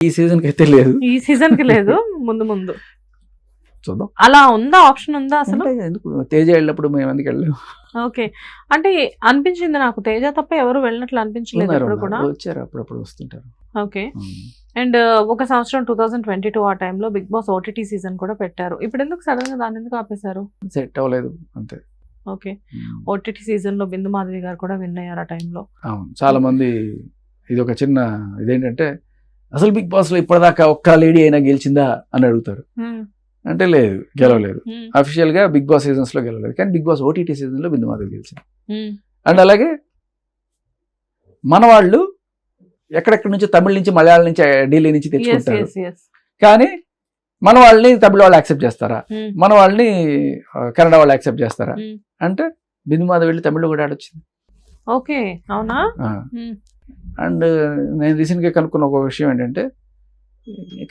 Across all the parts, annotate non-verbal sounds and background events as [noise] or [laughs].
ఈ సీజన్ అయితే లేదు. ఈ సీజన్కి లేదు. ముందు ముందు. చూద్దాం. అలా ఉందా? ఆప్షన్ ఉందా అసలు? ఉంటాయి, ఎందుకు? తేజ వెళ్ళినప్పుడు మేము ఎందుకు వెళ్ళలేము? ఓకే. అంటే అనిపించింది నాకు. తేజ తప్ప ఎవరు వెళ్ళినట్లు అనిపించలేదు ఉన్నారు, ఎప్పుడు కూడా. ఉన్నారు. వచ్చారు అప్పుడప్పుడు వస్తుంటారు. ఓకే. ఉమ్. అండ్ ఒక సంవత్సరం టూ థౌసండ్ ట్వంటీ టూ ఆ టైంలో బిగ్ బాస్ ఓటీటీ సీజన్ కూడా పెట్టారు. ఇప్పుడు ఎందుకు సడన్గా దాన్ని ఎందుకు ఆపేశారు? సెట్ అవ్వలేదు అంతే. ఓకే. ఉమ్. ఓటీటీ సీజన్లో బిందు మాధవి గారు కూడా విన్ అయ్యారు ఆ టైంలో అవును. చాలా మంది ఇది ఒక చిన్న ఇదేంటంటే అసలు బిగ్ బాస్లో ఇప్పటిదాకా ఒక్క లేడీ అయినా గెలిచిందా అని అడుగుతారు. అంటే లేదు గెలవలేదు. అఫీషియల్గా బిగ్ బాస్ సీజన్స్లో గెలవలేదు. కానీ బిగ్ బాస్ ఓటీటీ సీజన్లో బిందు మాధవ్ గెలిచింది. అండ్ అలాగే మన వాళ్ళు ఎక్కడెక్కడి నుంచి తమిళ నుంచి మలయాళం నుంచి ఢిల్లీ నుంచి తెచ్చుకుంటారు. కానీ మన వాళ్ళని తమిళ వాళ్ళు యాక్సెప్ట్ చేస్తారా? మన వాళ్ళని కన్నడ వాళ్ళు యాక్సెప్ట్ చేస్తారా. అంటే బిందు మాధవ్ వెళ్ళి తమిళ్ళో కూడా ఆడొచ్చింది. ఓకే. అవునా. అండ్ నేను రీసెంట్గా కనుక్కున్న ఒక విషయం ఏంటంటే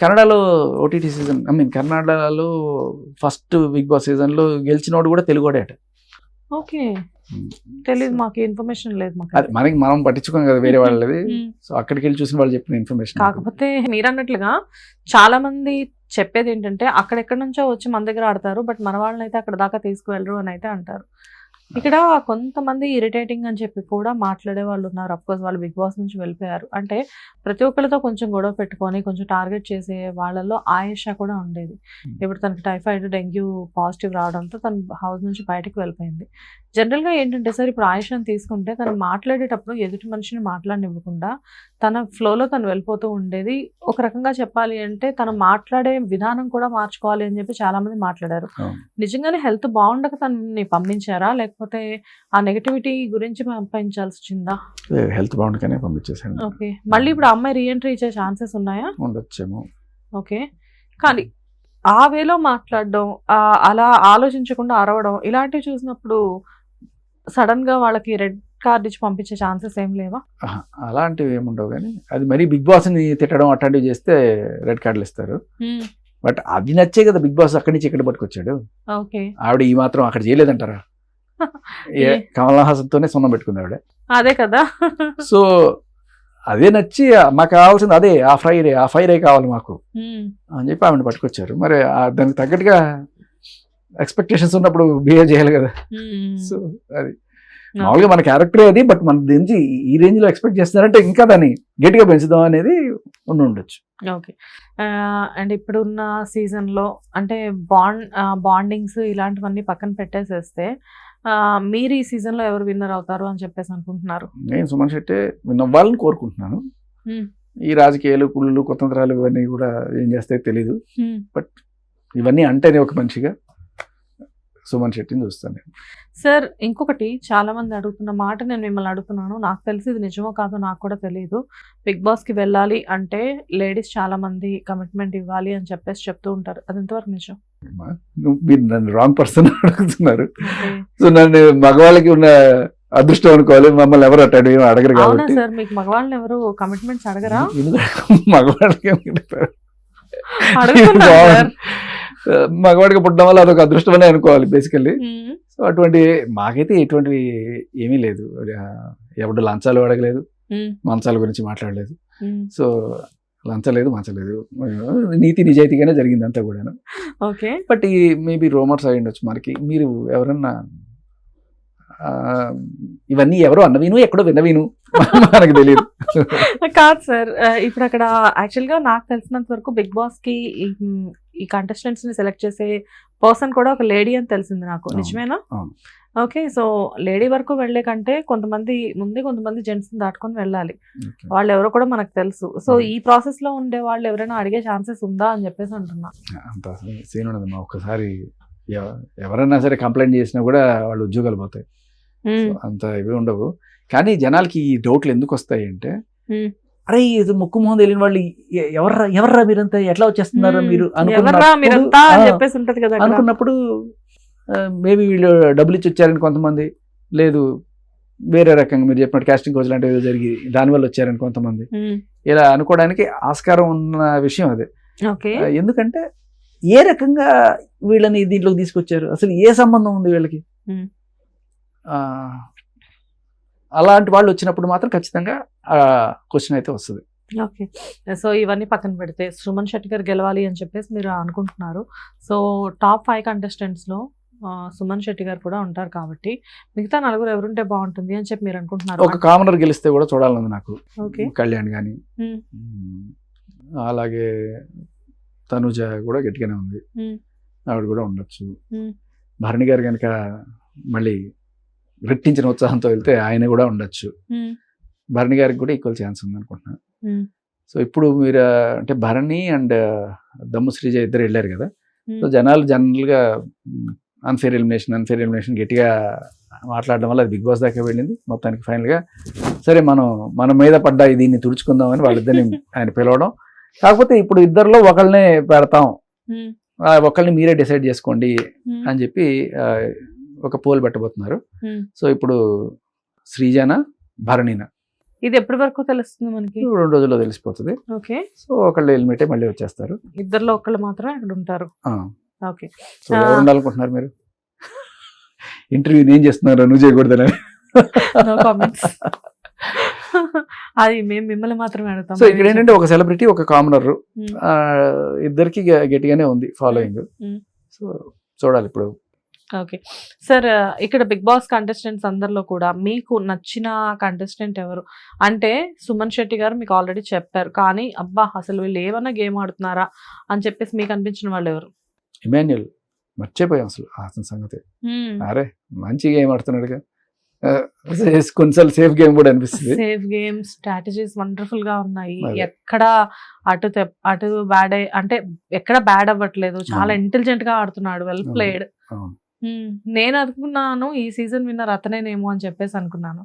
కన్నడలో ఓటీటీ సీజన్ ఐ మీన్ కన్నడలో ఫస్ట్ బిగ్ బాస్ సీజన్లో గెలిచినోడు కూడా తెలుగుడే అట ఓకే తెలియదు మాకు ఇన్ఫర్మేషన్ లేదు మాకు. అది మనకి మనం పట్టించుకోం కదా వేరే వాళ్ళది. Hmm. సో అక్కడికి వెళ్ళి చూసిన వాళ్ళు చెప్పిన ఇన్ఫర్మేషన్ కాకపోతే మీరు అన్నట్లుగా చాలా మంది చెప్పేది ఏంటంటే అక్కడెక్కడి నుంచో వచ్చి మన దగ్గర ఆడతారు బట్ మన వాళ్ళని అయితే అక్కడ దాకా తీసుకువెళ్ళరు అని అయితే అంటారు. ఇక్కడ కొంతమంది ఇరిటేటింగ్ అని చెప్పి కూడా మాట్లాడే వాళ్ళు ఉన్నారు. కోర్స్ వాళ్ళు బిగ్ బాస్ నుంచి వెళ్ళిపోయారు. అంటే ప్రతి ఒక్కరితో కొంచెం గొడవ పెట్టుకొని కొంచెం టార్గెట్ చేసే వాళ్ళల్లో ఆయేషా కూడా ఉండేది. ఇప్పుడు తనకి టైఫాయిడ్ డెంగ్యూ పాజిటివ్ రావడంతో తను హౌస్ నుంచి బయటకు వెళ్ళిపోయింది. జనరల్గా ఏంటంటే సార్ ఇప్పుడు ఆయేషాని తీసుకుంటే తను మాట్లాడేటప్పుడు ఎదుటి మనిషిని మాట్లాడనివ్వకుండా తన ఫ్లోలో తను వెళ్ళిపోతూ ఉండేది. ఒక రకంగా చెప్పాలి అంటే తను మాట్లాడే విధానం కూడా మార్చుకోవాలి అని చెప్పి చాలా మంది మాట్లాడారు. నిజంగానే హెల్త్ బాగుండక తనని పంపించారా? లేకపోతే ఆ నెగటివిటీ గురించి పంపించాల్సి వచ్చిందా హెల్త్ బాగుండగానే పంపించేసాను ఓకే. మళ్ళీ ఇప్పుడు అమ్మాయి రీఎంట్రీ ఇచ్చే ఛాన్సెస్ ఉన్నాయా? ఉండొచ్చేమో. ఓకే. కానీ ఆ వేలో మాట్లాడడం అలా ఆలోచించకుండా అరవడం ఇలాంటివి చూసినప్పుడు సడన్గా వాళ్ళకి రెడ్ కార్డ్ ఇచ్చి పంపించే ఛాన్సెస్ ఏం లేవా? అలాంటివి ఏముండవు కానీ అది మరీ బిగ్ బాస్ని తిట్టడం అట్లాంటివి చేస్తే రెడ్ కార్డులు ఇస్తారు. బట్ అది నచ్చే కదా బిగ్ బాస్ అక్కడి నుంచి ఇక్కడ పట్టుకొచ్చాడు? ఆవిడ ఈ మాత్రం అక్కడ చేయలేదంటారా? [laughs] కమల్ హాసన్తోనే సున్నం పెట్టుకుంది ఆవిడ. అదే కదా. సో అదే నచ్చి మాకు కావాల్సింది అదే ఆ ఫ్రైరే ఆ ఫైరే కావాలి మాకు అని చెప్పి ఆవిడ పట్టుకొచ్చారు. మరి దానికి తగ్గట్టుగా ఎక్స్పెక్టేషన్స్ ఉన్నప్పుడు బిహేవ్ చేయాలి కదా. సో అది. మామూలుగా మన క్యారెక్టరే అది బట్ మన దీని నుంచి ఈ రేంజ్లో ఎక్స్పెక్ట్ చేస్తున్నారంటే ఇంకా దాన్ని గట్టిగా పెంచుదాం అనేది ఉండి ఉండొచ్చు. ఓకే. అండ్ ఇప్పుడున్న సీజన్లో అంటే బాండ్ బాండింగ్స్ ఇలాంటివన్నీ పక్కన పెట్టేసేస్తే మీరు ఈ సీజన్లో ఎవరు విన్నర్ అవుతారు అని చెప్పేసి అనుకుంటున్నారు? నేను సుమన్ శెట్టి విన్నవ్వాలని కోరుకుంటున్నాను. Hmm. ఈ రాజకీయాలు కుళ్ళు కుతంత్రాలు ఇవన్నీ కూడా ఏం చేస్తాయో తెలీదు. Hmm. ఇవన్నీ అంటేనే ఒక మనిషిగా సుమన్ శెట్టిని చూస్తాను నేను. సార్ ఇంకొకటి చాలా మంది అడుగుతున్న మాట నేను మిమ్మల్ని అడుగుతున్నాను. నాకు తెలిసి ఇది నిజమో కాదో నాకు కూడా తెలియదు బిగ్ బాస్కి వెళ్ళాలి అంటే లేడీస్ చాలా మంది కమిట్మెంట్ ఇవ్వాలి అని చెప్పేసి చెప్తూ ఉంటారు. అది ఎంతవరకు నిజం? మీరు నన్ను రాంగ్ పర్సన్ అడుగుతున్నారు. సో నన్ను మగవాళ్ళకి ఉన్న అదృష్టం అనుకోవాలి. మమ్మల్ని ఎవరు అట్టాడు ఏమో అడగరు కాబట్టి. సార్ మీకు మగవాళ్ళని ఎవరు కమిట్మెంట్స్ అడగరా? మగవాళ్ళకి మగవాడికి పుట్టడం వల్ల అదొక అదృష్టం అనే అనుకోవాలి బేసికల్లీ సో అటువంటి మాకైతే ఎటువంటివి ఏమీ లేదు. ఎవడు లంచాలు అడగలేదు. మంచాల గురించి మాట్లాడలేదు. సో లంచలేదు మంచలేదు నీతి నిజాయితీగానే జరిగింది అంతా కూడా ఓకే. బట్ ఈ మేబీ రోమర్స్ అయి ఉండొచ్చు. మనకి మీరు ఎవరన్నా ఇవన్నీ ఎవరో అన్నవిను ఎక్కడో విన్నవిను. మనకు తెలియదు కాదు సార్ ఇప్పుడు అక్కడ యాక్చువల్గా నాకు తెలిసినంత వరకు బిగ్ బాస్కి ఈ- ఈ కంటెస్టెంట్స్ని సెలెక్ట్ చేసే పర్సన్ కూడా ఒక లేడీ అని తెలిసింది నాకు. నిజమేనా. ఓకే సో లేడీ వరకు వెళ్ళే కంటే కొంతమంది ముందే కొంతమంది జెంట్స్ దాటుకొని వెళ్ళాలి. వాళ్ళు ఎవరో కూడా మనకు తెలుసు. సో. ఈ ప్రాసెస్లో ఉండే వాళ్ళు ఎవరైనా అడిగే ఛాన్సెస్ ఉందా అని చెప్పేసి అంటున్నా. అంత సీన్ ఉండదమ్మా ఒక్కసారి ఎవ- ఎవరన్నా సరే కంప్లైంట్ చేసినా కూడా వాళ్ళు ఉద్యోగాలు పోతాయి. అంత ఇవి ఉండవు. కానీ జనాలకి ఈ డౌట్లు ఎందుకు వస్తాయి అంటే. అరే ఇది ముక్కు మొహం తెలియని వాళ్ళు ఎవర్రా ఎవర్రా మీరంతా? ఎట్లా వచ్చేస్తున్నారా మీరు అనుకున్నప్పుడు-. అనుకున్నప్పుడు మేబీ వీళ్ళు డబ్బులు ఇచ్చి వచ్చారని కొంతమంది లేదు వేరే రకంగా మీరు చెప్పినట్టు కాస్టింగ్ కోచ్ లాంటివి ఏదో జరిగి దానివల్ల వచ్చారని కొంతమంది. ఇలా అనుకోవడానికి ఆస్కారం ఉన్న విషయం అదే. ఎందుకంటే ఏ రకంగా వీళ్ళని దీంట్లోకి తీసుకొచ్చారు? అసలు ఏ సంబంధం ఉంది వీళ్ళకి? అలాంటి వాళ్ళు వచ్చినప్పుడు మాత్రం ఖచ్చితంగా క్వశ్చన్ అయితే వస్తుంది. ఓకే. సో ఇవన్నీ పక్కన పెడితే సుమన్ శెట్టి గారు గెలవాలి అని చెప్పేసి మీరు అనుకుంటున్నారు. సో టాప్ ఫైవ్ కంటెస్టెంట్స్లో సుమన్ శెట్టి గారు కూడా ఉంటారు కాబట్టి మిగతా నలుగురు ఎవరుంటే బాగుంటుంది అని చెప్పి మీరు అనుకుంటున్నారు. ఒక కామనర్ గెలిస్తే కూడా చూడాలన్నది నాకు. ఓకే. కళ్యాణ్ కానీ. అలాగే తనుజ కూడా గట్టిగానే ఉంది. ఆవిడ కూడా ఉండొచ్చు. భరణి గారు కనుక మళ్ళీ రెట్టించిన ఉత్సాహంతో వెళ్తే ఆయన కూడా ఉండొచ్చు. భరణి గారికి కూడా ఈక్వల్ ఛాన్స్ ఉంది అనుకుంటున్నాను సో ఇప్పుడు మీరు అంటే భరణి అండ్ దమ్ము శ్రీజ ఇద్దరు వెళ్ళారు కదా? సో జనాలు జనరల్గా అన్ఫేర్ ఎలిమినేషన్ అన్ఫేర్ ఎలిమినేషన్ గట్టిగా మాట్లాడడం వల్ల అది బిగ్ బాస్ దాకా వెళ్ళింది. మొత్తానికి ఫైనల్గా సరే మనం మన మీద పడ్డ దీన్ని తుడుచుకుందామని వాళ్ళిద్దరిని ఆయన పిలవడం. కాకపోతే ఇప్పుడు ఇద్దరిలో ఒకళ్ళనే పెడతాం. ఒకళ్ళని మీరే డిసైడ్ చేసుకోండి అని చెప్పి ఒక పోల్ పెట్టబోతున్నారు. సో ఇప్పుడు శ్రీజన భరణిన. ఇది ఎప్పటి వరకు తెలుస్తుంది మనకి? రెండు రోజుల్లో తెలిసిపోతుంది. ఓకే. సో ఒకళ్ళు ఎలిమినేట్ మళ్ళీ వచ్చేస్తారు. ఇద్దరిలో ఒకళ్ళు మాత్రం ఇక్కడ ఉంటారు. ఓకే. సో ఎవరు ఉండాలనుకుంటున్నారు మీరు? ఇంటర్వ్యూ నేను చేస్తున్నారు నువ్వు చేయకూడదని అది మేము మిమ్మల్ని మాత్రమే అడుగుతాం. సో ఇక్కడ ఏంటంటే ఒక సెలబ్రిటీ ఒక కామనర్. ఇద్దరికి గట్టిగానే ఉంది ఫాలోయింగ్. సో చూడాలి ఇప్పుడు ఓకే. సార్ ఇక్కడ బిగ్ బాస్ కంటెస్టెంట్స్ అందరిలో కూడా మీకు నచ్చిన కంటెస్టెంట్ ఎవరు? అంటే సుమన్ శెట్టి గారు మీకు ఆల్రెడీ చెప్పారు. కానీ అబ్బా అసలు వీళ్ళు ఏమన్నా గేమ్ ఆడుతున్నారా అని చెప్పేసి మీకు అనిపించిన వాళ్ళు ఎవరు? ఇమాన్యుల్ మర్చిపోయాం అసలు అతని సంగతి. అరే మంచి గేమ్ ఆడుతున్నాడుగా. కొన్నిసార్లు సేఫ్ గేమ్ కూడా అనిపిస్తుంది. సేఫ్ గేమ్ స్ట్రాటజీస్ వండర్ఫుల్గా ఉన్నాయి. ఎక్కడ అటు అటు బ్యాడ్ అంటే ఎక్కడ బ్యాడ్ అవ్వట్లేదు. చాలా. ఇంటెలిజెంట్గా ఆడుతున్నాడు. వెల్. ప్లేడ్. నేను అనుకున్నాను ఈ సీజన్ విన్నర్ అతనేనేమో అని చెప్పేసి అనుకున్నాను.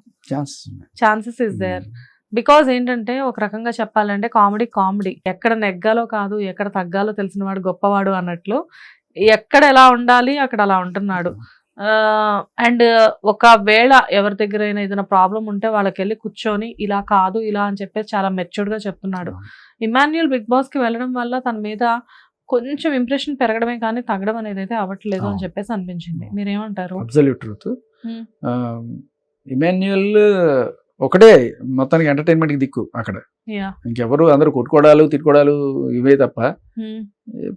ఛాన్సెస్ ఇస్ దేర్ బికాజ్ ఏంటంటే ఒక రకంగా చెప్పాలంటే కామెడీ కామెడీ. ఎక్కడ నెగ్గాలో కాదు ఎక్కడ తగ్గాలో తెలిసిన వాడు గొప్పవాడు అన్నట్లు ఎక్కడ ఎలా ఉండాలి అక్కడ అలా ఉంటున్నాడు. అండ్ ఒకవేళ ఎవరి దగ్గర అయినా ఏదైనా ప్రాబ్లం ఉంటే వాళ్ళకి వెళ్ళి కూర్చొని ఇలా కాదు ఇలా అని చెప్పేసి చాలా మెచ్యూర్డ్గా చెప్తున్నాడు. ఇమాన్యుయల్ బిగ్ బాస్కి వెళ్ళడం వల్ల తన మీద కొంచెం ఇంప్రెషన్ పెరగడమే కానీ తగ్గడం అనేది అయితే అవ్వట్లేదు అని. చెప్పేసి అనిపించింది. మీరేమంటారు? Absolute truth. ఇమాన్యుయల్ ఒకటే మొత్తానికి ఎంటర్టైన్మెంట్కి దిక్కు అక్కడ. ఇంకెవరు అందరూ కొట్టుకోవడాలు తిట్టుకోవడాలు ఇవే తప్ప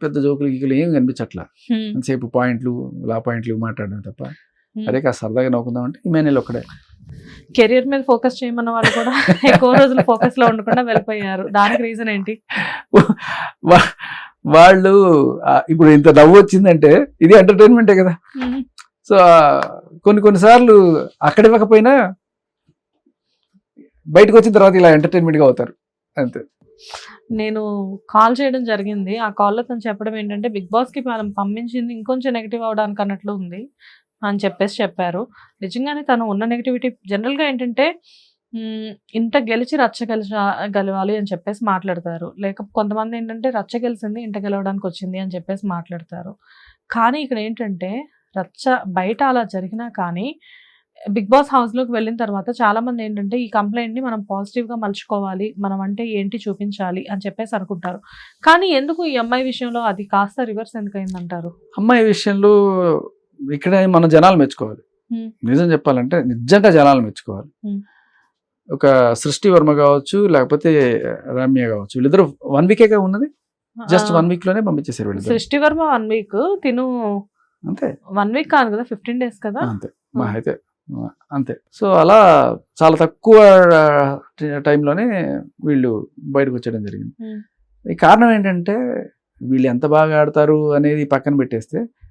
పెద్ద జోకులు గీకులు ఏం కనిపించట్లా. ఎంతసేపు పాయింట్లు లా పాయింట్లు మాట్లాడడం తప్ప. అదే కాస్త సరదాగా నవ్వుకుందాం అంటే ఇమాన్యుల్ ఒక్కడే. కెరియర్ మీద ఫోకస్ చేయమన్న వాళ్ళు కూడా [laughs] ఎక్కువ రోజులు ఫోకస్లో ఉండకుండా వెళ్ళిపోయారు. దానికి రీజన్ ఏంటి? వాళ్ళు ఇప్పుడు ఇంత నవ్వు వచ్చిందంటే ఇది ఎంటర్టైన్మెంటే కదా. సో కొన్ని కొన్నిసార్లు అక్కడ ఇవ్వకపోయినా బయటకు వచ్చిన తర్వాత ఇలా ఎంటర్టైన్మెంట్గా అవుతారు. అంతే. నేను కాల్ చేయడం జరిగింది. ఆ కాల్లో తను చెప్పడం ఏంటంటే బిగ్ బాస్కి మనం పంపించింది ఇంకొంచెం నెగిటివ్ అవడానికి అన్నట్లు ఉంది అని చెప్పేసి చెప్పారు. నిజంగానే తను ఉన్న నెగిటివిటీ జనరల్గా ఏంటంటే ఇంట గెలిచి రచ్చ గెలిచ గెలవాలి అని చెప్పేసి మాట్లాడతారు. లేక కొంతమంది ఏంటంటే రచ్చ గెలిచింది ఇంట గెలవడానికి వచ్చింది అని చెప్పేసి మాట్లాడతారు. కానీ ఇక్కడ ఏంటంటే రచ్చ బయట అలా జరిగినా కానీ బిగ్ బాస్ హౌస్లోకి వెళ్ళిన తర్వాత చాలా మంది ఏంటంటే ఈ కంప్లైంట్ని మనం పాజిటివ్గా మలుచుకోవాలి మనం అంటే ఏంటి చూపించాలి అని చెప్పేసి అనుకుంటారు. కానీ ఎందుకు ఈ అమ్మాయి విషయంలో అది కాస్త రివర్స్ ఎందుకు అయిందంటారు అమ్మాయి విషయంలో ఇక్కడ మనం జనాలు మెచ్చుకోవాలి. నిజం చెప్పాలంటే నిజంగా జనాలు మెచ్చుకోవాలి. ఒక సృష్టి వర్మ కావచ్చు లేకపోతే రమ్య కావచ్చు. వీళ్ళిద్దరు వన్ వీకేగా ఉన్నది? జస్ట్ వన్ వీక్లోనే వీళ్ళిద్దరు సృష్టి వర్మ వన్ వీక్ తిను అంతే. వన్ వీక్ కాదు కదా ఫిఫ్టీన్ డేస్ కదా? అంతే. మా అయితే అంతే. సో అలా చాలా తక్కువ టైంలోనే వీళ్ళు బయటకు వచ్చేయడం జరిగింది. ఈ కారణం ఏంటంటే వీళ్ళు ఎంత బాగా ఆడతారు అనేది పక్కన పెట్టేస్తే